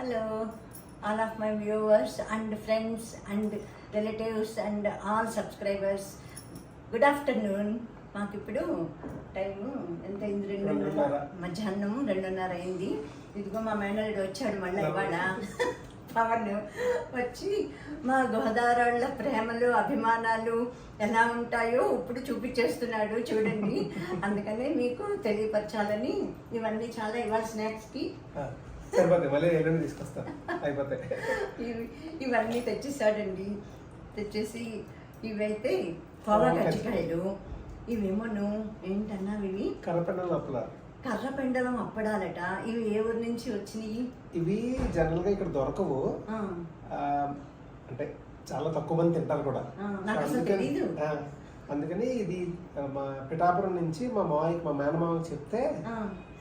Hello, all of my viewers and friends and relatives and all subscribers. Good afternoon మాకు ఇప్పుడు time ఎంత అయింది? రెండున్నర. మధ్యాహ్నం రెండున్నర అయింది. ఇదిగో మా మేనల్లుడు వచ్చాడు మళ్ళీ ఇవాళ. పవన్ వచ్చి మా గోదావరిళ్ళ ప్రేమలు అభిమానాలు ఎలా ఉంటాయో ఇప్పుడు చూపించేస్తున్నాడు చూడండి. అందుకని మీకు తెలియపరచాలని ఇవన్నీ చాలా ఇవాళ స్నాక్స్కి. సరిపోతాయి మళ్ళీ ఎల్లుండి తీసుకొస్తా. అయిపోతాయి ఇవి ఇవన్నీ తెచ్చేసాడండి. తెచ్చేసి ఇవైతే కోవా కజ్జికాయలు ఇవేమోను ఏంటన్నా ఇవి కరపెండ లోపల. కర్ర పెండలం అప్పడాలట. ఇవి ఏ ఊరు నుంచి వచ్చినాయి? ఇవి జనరల్గా ఇక్కడ దొరకవు. అంటే చాలా తక్కువ మంది తింటారు కూడా. అందుకని- ఇది మా పిఠాపురం నుంచి మా మావయ్యకి మా మేనమామకి చెప్తే.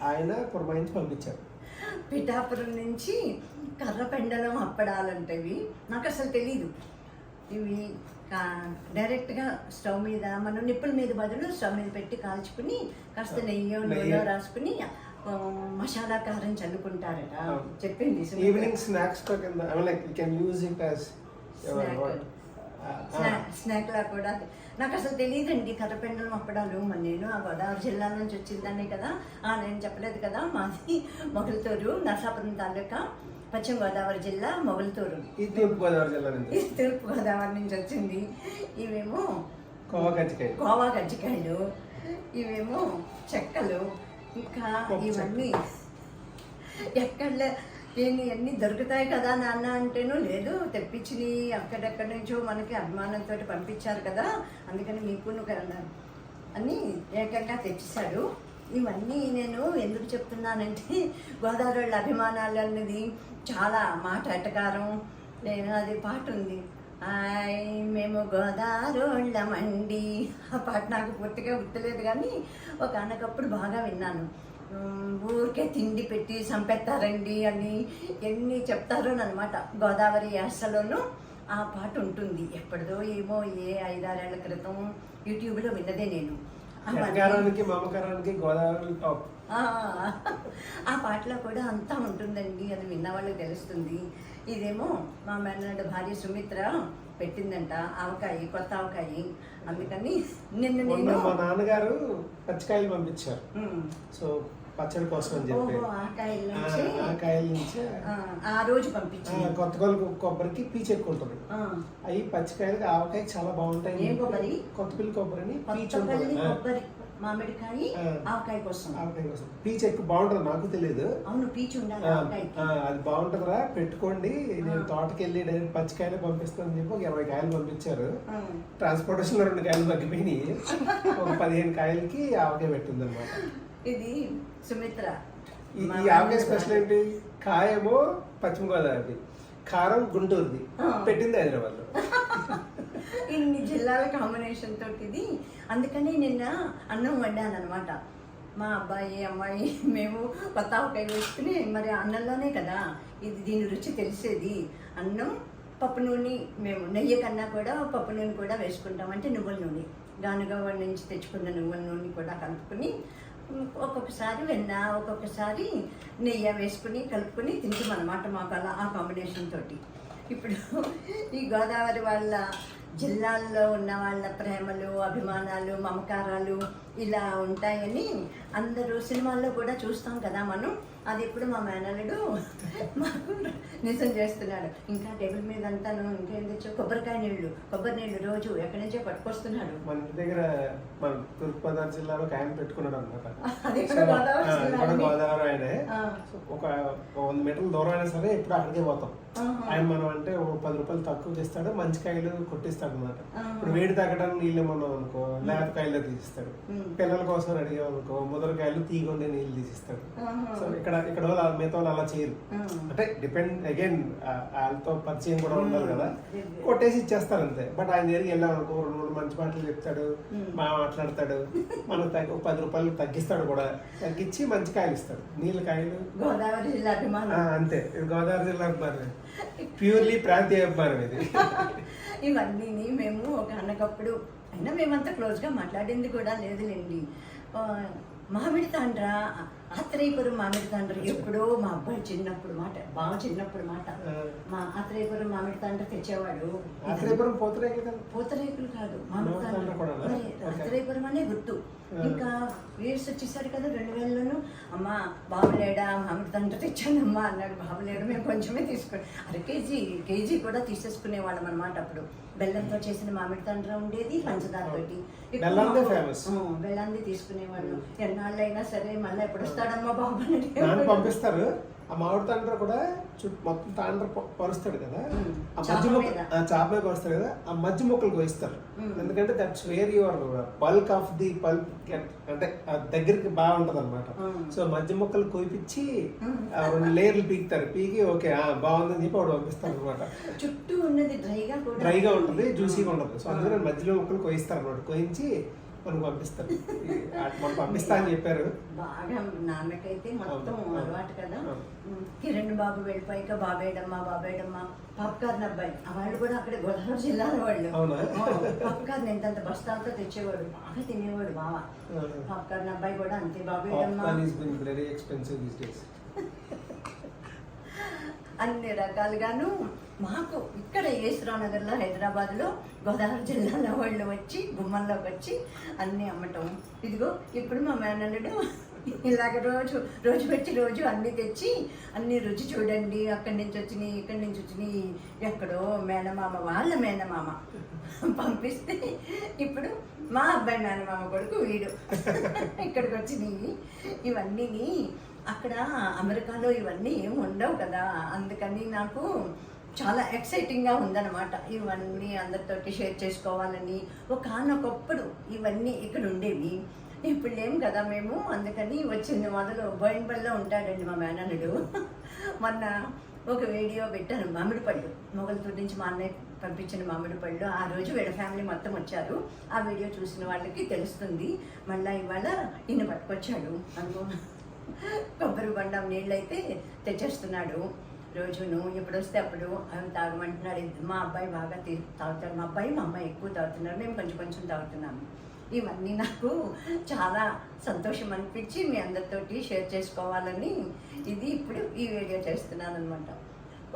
ఆయన పురమాయించి పంపించారు. పిఠాపురం నుంచి కర్ర పెండలం అప్పడాలంటవి నాకు అసలు తెలీదు ఇవి డైరెక్ట్గా స్టవ్ మీద మనం నిప్పుల మీద బదులు స్టవ్ మీద పెట్టి కాల్చుకుని కాస్త నెయ్యో. నూనె రాసుకుని మసాలా కారం చల్లుకుంటారట. చెప్పింది. ఈవినింగ్ స్నాక్స్తో కింద I like you can use it as Snack. స్నా- స్నాక్ లా కూడా నాకు అసలు తెలియదండి కర్రపెండలం అప్పడాలు మరి నేను ఆ గోదావరి జిల్లా నుంచి వచ్చిందాన్ని కదా. ఆ నేను చెప్పలేదు కదా మాది మొగలతూరు నరసాపురం తాలూకా పశ్చిమ గోదావరి జిల్లా మొగలతూరు. ఇది తూర్పు గోదావరి జిల్లా నుంచి. తూర్పు గోదావరి నుంచి వచ్చింది. ఇవేమో కోవా కజ్జికాయ కోవా కజ్జికాయలు ఇవేమో చెక్కలు ఇంకా. ఇవన్నీ ఎక్కడ నేను అన్నీ దొరుకుతాయి కదా నాన్న అంటేను లేదు తెప్పించినవి అక్కడెక్కడి నుంచో మనకి అభిమానంతో పంపించారు కదా అందుకని మీకు అని ఏకంగా తెచ్చేశాడు. ఇవన్నీ నేను ఎందుకు చెప్తున్నానంటే గోదావరి వాళ్ళ అభిమానాలు అన్నది చాలా మాట అటకారం నేను అది పాట ఉంది. హాయ్ మేము గోదావరిళ్ళమండి ఆ పాట నాకు పూర్తిగా గుర్తులేదు కానీ ఒక అనకప్పుడు బాగా విన్నాను. ఊరికే తిండి పెట్టి చంపేస్తారండి అని ఎన్ని చెప్తారో అనమాట గోదావరి యాసలోనూ ఆ పాట ఉంటుంది. ఎప్పటిదో ఏమో ఏ ఐదారేళ్ళ క్రితం యూట్యూబ్లో విన్నదే నేను. ఆ, పాటలో కూడా అంతా ఉంటుందండి అది విన్న వాళ్ళకి తెలుస్తుంది. ఇదేమో మా మేనల్లుడి భార్య సుమిత్ర పెట్టిందంట ఆవకాయ కొత్త ఆవకాయ. అందుకని నిన్న మా నాన్నగారు పచ్చికాయలు పంపించారు. సో పచ్చడి కోసం అని చెప్పి. ఆ కాయల నుంచి? ఆ కాయల నుంచి. ఆ, ఆ రోజు ఆ, పంపించింది కొత్త కొబ్బరికి పీచు ఎక్కువ ఉంటుంది. అవి పచ్చికాయలకి ఆవకాయ చాలా బాగుంటాయి. కొబ్బరి? కొత్తపల్లి కొబ్బరిని పీచు ఉంటుంది. మామిడికాయ. ఆవకాయ కోసం. ఆవకాయ కోసం. పీచు ఎక్కువ బాగుంటుంది నాకు తెలియదు. అవును పీచు ఉండాలి అది బాగుంటుందిరా పెట్టుకోండి. నేను. తోటకి వెళ్ళి డైరెక్ట్ పచ్చికాయలు పంపిస్తానని చెప్పి ఒక ఇరవై కాయలు పంపించారు. ట్రాన్స్పోర్టేషన్లో రెండు కాయలు తగ్గిపోయినాయి. ఒక పదిహేను కాయలకి ఆవకాయ పెట్టింది అనమాట ఇది సుమిత్ర. ఈ మా ఈ ఆవకాయ మేనల్లుడి స్పెషల్. ఏంటి? కాయేమో పశ్చిమ గోదావరిది కారం గుంటూరుది. పెట్టింది హైదరాబాద్లో ఇన్ని జిల్లాల కాంబినేషన్ తోటి ఇది అందుకని నిన్న అన్నం వండాను అనమాట మా అబ్బాయి అమ్మాయి మేము కొత్త ఆవకాయ వేసుకుని మరి అన్నంలోనే కదా. ఇది దీని రుచి తెలిసేది. అన్నం పప్పు నూనె మేము నెయ్యి కన్నా కూడా పప్పు నూనె కూడా వేసుకుంటాం. అంటే నువ్వుల నూనె. గానుగవ్వ నుంచి తెచ్చుకున్న నువ్వుల నూనె కూడా కలుపుకుని ఒక్కొక్కసారి వెన్న ఒక్కొక్కసారి నెయ్యి వేసుకుని కలుపుకొని తింటాం అనమాట మాకు అలా ఆ కాంబినేషన్ తోటి. ఇప్పుడు ఈ గోదావరి వాళ్ళ జిల్లాల్లో ఉన్న వాళ్ళ ప్రేమలు అభిమానాలు మమకారాలు ఇలా ఉంటాయని అందరూ సినిమాల్లో కూడా చూస్తాం కదా మనం. అది ఇప్పుడు మా మేనల్లుడు మాకు నిజం చేస్తున్నాడు. ఇంకా టేబుల్ మీద అంతాను ఇంకేం తెచ్చో కొబ్బరికాయ నీళ్ళు. కొబ్బరి నీళ్ళు రోజు ఎక్కడి నుంచో పట్టుకొస్తున్నాడు. మన ఇంటి దగ్గర మన తూర్పు గోదావరి జిల్లాలో ఒక ఆయన పెట్టుకున్నాడు అనమాట గోదావరి ఆయనే. ఒక ఒక వంద మీటర్ల దూరం అయినా సరే ఎప్పుడు అక్కడికే పోతాం. ఆయన మనం అంటే ఓ పది రూపాయలు తక్కువ ఇస్తాడు మంచి కాయలు కొట్టిస్తాడు అనమాట. ఇప్పుడు వేడి తగ్గడానికి నీళ్ళు ఏమన్నాం అనుకో లేత కాయలు తీసిస్తాడు. పిల్లల కోసం అడిగాం అనుకో ముదరకాయలు తీగొండే నీళ్ళు తీసిస్తాడు. సో ఇక్కడ ఇక్కడ వాళ్ళు అలా- మిగతా వాళ్ళు అలా చేయరు. అంటే డిపెండ్ అగైన్ వాళ్ళతో పరిచయం కూడా ఉండాలి కదా. కొట్టేసి ఇచ్చేస్తారు అంతే. బట్ ఆయన దగ్గరికి వెళ్ళాం అనుకో రెండు మూడు మంచి మాటలు చెప్తాడు. బాగా మాట్లాడతాడు మనకు తగ్గ పది రూపాయలు తగ్గిస్తాడు కూడా. తగ్గించి మంచి కాయలు ఇస్తాడు. నీళ్ళ కాయలు? గోదావరి జిల్లా అంతే. ఇది గోదావరి జిల్లా అభిమానం ప్యూర్లీ ప్రాంతీయ అభిమానం ఇది. ఇవన్నీ మేము ఒక అన్నకప్పుడు అయినా మేమంతా క్లోజ్గా మాట్లాడింది కూడా లేదులేండి. మామిడి తాండ్ర ఆత్రేయపురం మామిడి తండ్రి ఎప్పుడో మా అబ్బాయి చిన్నప్పుడు మాట బాగా చిన్నప్పుడు మాట. మా ఆత్రేయపురం మామిడి తండ్రి తెచ్చేవాడు. ఆత్రేయపురం పూతరేకులు కాదు? మామిడి తండ్రి? మరి. ఆత్రేయపురం అనే గుర్తు. ఇంకా వేర్స్ వచ్చేసాడు కదా రెండు వేలలోను అమ్మా బాబులేడా మామిడి తండ్రి తెచ్చానమ్మా అన్నాడు. బాబులేడు మేము కొంచెమే తీసుకుని అర కేజీ కేజీ కూడా తీసేసుకునే వాళ్ళం అనమాట అప్పుడు. బెల్లంతో చేసిన మామిడి తండ్రి ఉండేది పంచదార ఇప్పుడు బెల్లందే తీసుకునేవాళ్ళు. ఎన్నాళ్ళైనా సరే మళ్ళీ ఎప్పుడు వస్తాడమ్మా బాబు నాన్న. పంపిస్తారు. ఆ మామిడి తాండ్ర కూడా చుట్టూ మొత్తం తాండ్ర పరుస్తాడు కదా. ఆ మధ్య. మొక్క చాప మీద పరుస్తాడు కదా. ఆ మధ్య మొక్కలు కోయిస్తారు. ఎందుకంటే that's where your bulk of the pulp అంటే ఆ దగ్గరికి బాగా ఉంటది అనమాట. సో మధ్య మొక్కలు కోయిపించి లేయర్లు పీకుతారు. పీకి ఓకే ఆ, బాగుందని చెప్పి వాడు పంపిస్తారు అనమాట చుట్టూ ఉన్నది డ్రైగా డ్రైగా ఉంటుంది జ్యూసీగా ఉండదు సో అందుకని మధ్యలో మొక్కలు కోయిస్తారు అనమాట కోయించి మనకు పంపిస్తారు పంపిస్తా అని చెప్పారు. బాగా నాన్నకైతే మొత్తం. అలవాటు కదా. కిరణ్ బాబు వెళ్ళిపోయాక బాబేడమ్మ బాబేడమ్మ పాప్కార్న్ అబ్బాయి. వాళ్ళు కూడా అక్కడ గోదావరి జిల్లాలో వాళ్ళు? పాప్కార్న్ ఎంత బస్తాలతో తెచ్చేవాడు. బాగా తినేవాడు బావ. పాప్కార్న్ అబ్బాయి కూడా అంతే బాబేడమ్మ. అన్ని రకాలుగాను మాకు ఇక్కడ యేసురావు నగర్లో హైదరాబాద్లో గోదావరి జిల్లాలో వాళ్ళు వచ్చి గుమ్మంలోకి వచ్చి అన్నీ అమ్మటం. ఇదిగో ఇప్పుడు మా మేనల్లుడు ఇలాగ రోజు రోజు వచ్చి రోజు అన్నీ తెచ్చి అన్నీ రుచి చూడండి అక్కడి నుంచి వచ్చినాయి ఇక్కడి నుంచి వచ్చినాయి ఎక్కడో మేనమామ వాళ్ళ మేనమామ పంపిస్తే ఇప్పుడు మా అబ్బాయి మేనమామ కొడుకు వీడు. ఇక్కడికి వచ్చినాయి. ఇవన్నీ అక్కడ అమెరికాలో ఇవన్నీ ఏం ఉండవు కదా. అందుకని నాకు చాలా ఎక్సైటింగ్గా ఉందన్నమాట. ఇవన్నీ అందరితోటి షేర్ చేసుకోవాలని. ఒకనొకప్పుడు ఇవన్నీ ఇక్కడ ఉండేవి. ఇప్పుడు లేం కదా మేము అందుకని వచ్చింది మొదలు బోయిన్పల్లిలో ఉంటాడండి మా మేనల్లుడు. మొన్న ఒక వీడియో పెట్టాను మామిడి పళ్ళు. మొగలతూరు నుంచి మా అన్నయ్య పంపించిన మామిడి పళ్ళు. ఆ రోజు వీళ్ళ ఫ్యామిలీ మొత్తం వచ్చారు. ఆ వీడియో చూసిన వాళ్ళకి తెలుస్తుంది. మళ్ళీ ఇవాళ ఈయన పట్టుకొచ్చాడు. అనుకో కొబ్బరి బండం నీళ్ళైతే తెచ్చేస్తున్నాడు. రోజును ఎప్పుడు వస్తే అప్పుడు అవి తాగమంటున్నారు. మా అబ్బాయి బాగా తీ తాగుతాడు మా అబ్బాయి మా అమ్మాయి ఎక్కువ తాగుతున్నారు. మేము కొంచెం కొంచెం తాగుతున్నాము. ఇవన్నీ నాకు చాలా సంతోషం అనిపించి మీ అందరితోటి షేర్ చేసుకోవాలని ఇది ఇప్పుడు ఈ వీడియో చేస్తున్నాను అనమాట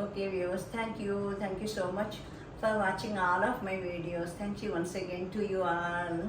okay viewers thank you. Thank you so much for watching all of my videos. Thank you once again to you all.